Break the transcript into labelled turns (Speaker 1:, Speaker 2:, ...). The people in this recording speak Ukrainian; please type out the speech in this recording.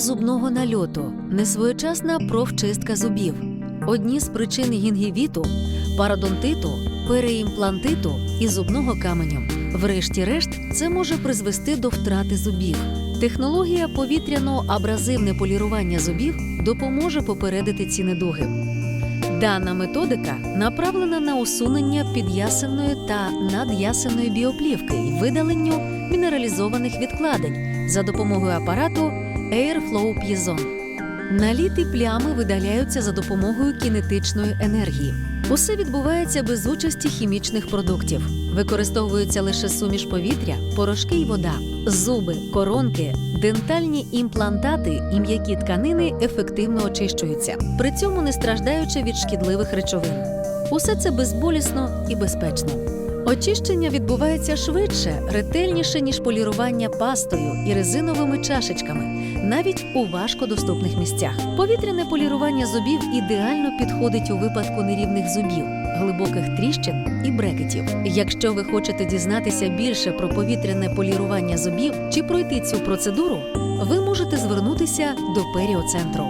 Speaker 1: зубного нальоту, несвоєчасна профчистка зубів. Одні з причин гінгівіту, пародонтиту, переімплантиту і зубного каменю. Врешті-решт, це може призвести до втрати зубів. Технологія повітряно-абразивне полірування зубів допоможе попередити ці недуги. Дана методика направлена на усунення підясенної та надясенної біоплівки і видаленню мінералізованих відкладень за допомогою апарату Airflow Piezo. Наліти плями видаляються за допомогою кінетичної енергії. Усе відбувається без участі хімічних продуктів. Використовується лише суміш повітря, порошки й вода. Зуби, коронки, дентальні імплантати і м'які тканини ефективно очищуються, при цьому не страждаючи від шкідливих речовин. Усе це безболісно і безпечно. Очищення відбувається швидше, ретельніше, ніж полірування пастою і резиновими чашечками, навіть у важкодоступних місцях. Повітряне полірування зубів ідеально підходить у випадку нерівних зубів, глибоких тріщин і брекетів. Якщо ви хочете дізнатися більше про повітряне полірування зубів чи пройти цю процедуру, ви можете звернутися до періоцентру.